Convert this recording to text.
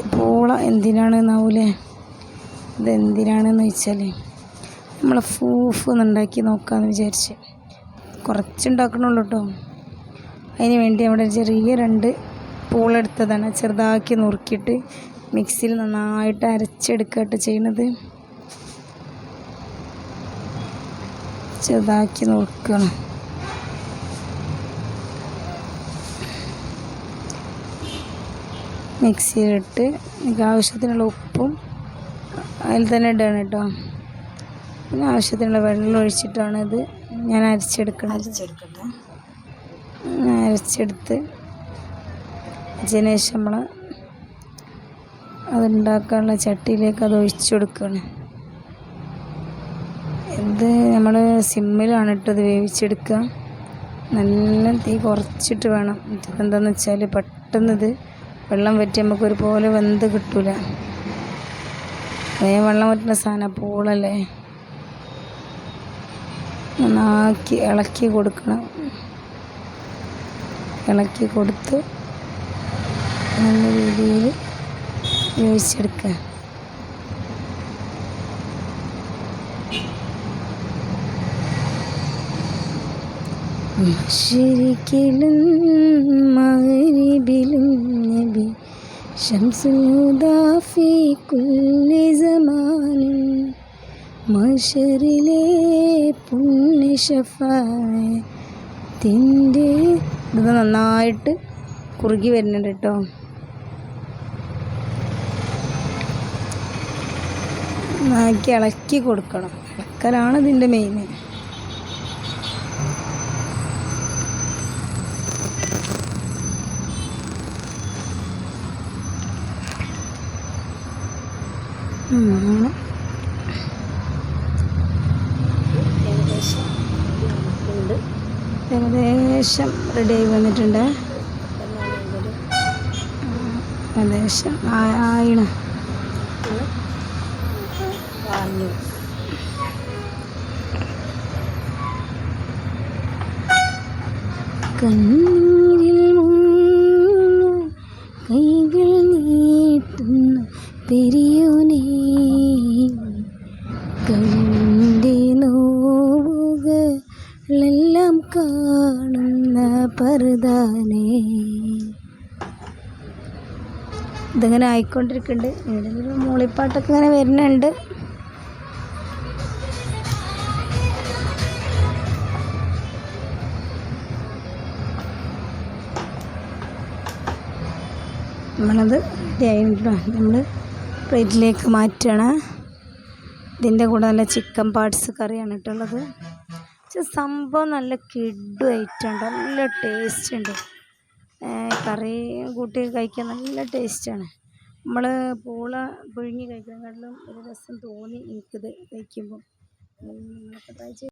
പൂള എന്തിനാണെന്നാവൂലേ? ഇതെന്തിനാണെന്ന് വെച്ചാൽ നമ്മൾ ഫൂഫ് ഉണ്ടാക്കി നോക്കാമെന്ന് വിചാരിച്ച്. കുറച്ചുണ്ടാക്കണുള്ളൂ കേട്ടോ അതിന് വേണ്ടി നമ്മുടെ ചെറിയ രണ്ട് പൂളെടുത്തതാണ് ചെറുതാക്കി നുറുക്കിയിട്ട് മിക്സിയിൽ നന്നായിട്ട് അരച്ചെടുക്കുകയായിട്ട് ചെയ്യണത്. ചെറുതാക്കി നുറുക്കണം. മിക്സിയിലിട്ട് എനിക്ക് ആവശ്യത്തിനുള്ള ഉപ്പും അതിൽ തന്നെ ഇടണം കേട്ടോ. പിന്നെ ആവശ്യത്തിനുള്ള വെള്ളം ഒഴിച്ചിട്ടാണ് ഇത് ഞാൻ അരച്ചെടുക്കണം അരച്ചെടുക്കട്ടെ? അരച്ചെടുത്ത് അതിന് ശേഷം നമ്മൾ അതുണ്ടാക്കാനുള്ള ചട്ടിയിലേക്ക് അത് ഒഴിച്ചു കൊടുക്കുകയാണ് ഇത് നമ്മൾ സിമ്മിലാണ് ഇട്ടത് വേവിച്ചെടുക്കുക. നല്ല തീ കുറച്ചിട്ട് വേണം. എന്താണെന്ന് വെച്ചാൽ പെട്ടെന്ന് ഇത് വെള്ളം വറ്റി നമുക്ക് ഒരുപോലെ വെന്ത് കിട്ടൂല. വേഗം വെള്ളം വറ്റുന്ന സാധനം പൂളല്ലേ? നന്നാക്കി ഇളക്കി കൊടുക്കണം. ഇളക്കി കൊടുത്ത് നല്ല രീതിയിൽ വേവിച്ചെടുക്കുക. ശരിക്കലും മകരിബിലും ശംസുൽ الهدى ഫീ കുല്ലി زمان മഷറിലെ പുണ്യ ഷഫായത്തിന്റെ ഇത് നന്നായിട്ട് കുറുകി വരുന്നുണ്ട് കേട്ടോ. നന്നാക്കി ഇളക്കി കൊടുക്കണം. ഇളക്കലാണ് ഇതിന്റെ മെയിൻ അങ്ങനെ ഏകദേശം റെഡി ആയി വന്നിട്ടുണ്ട്. ഏകദേശം ആയിണ്. വാങ്ങി പെരിയോനേ കണ്ണിന്റെ നോവുകളെല്ലാം കാണുന്ന പറുതാനേ ഇതിങ്ങനെ ആയിക്കൊണ്ടിരിക്കുന്നുണ്ട് ഇവിടെ മൂളിപ്പാട്ടൊക്കെ ഇങ്ങനെ വരുന്നുണ്ട്. നമ്മളത് റെഡി ആയിട്ടോ നമ്മൾ പ്ലേറ്റിലേക്ക് മാറ്റുകയാണ് ഇതിന്റെ കൂടെ നല്ല ചിക്കൻ പാർട്സ് കറിയാണ് ഇട്ടുള്ളത്. സംഭവം നല്ല കിഡു ഉണ്ട്. നല്ല ടേസ്റ്റ് ഉണ്ട്. കറി കൂട്ടി കഴിക്കാൻ നല്ല ടേസ്റ്റാണ് നമ്മൾ പൂള പുഴുങ്ങി കഴിക്കുന്നതിനെക്കാട്ടിലും ഒരു രസം തോന്നി എനിക്കിത് കഴിക്കുമ്പോൾ നിങ്ങളൊക്കെ ട്രൈ ചെയ്ത്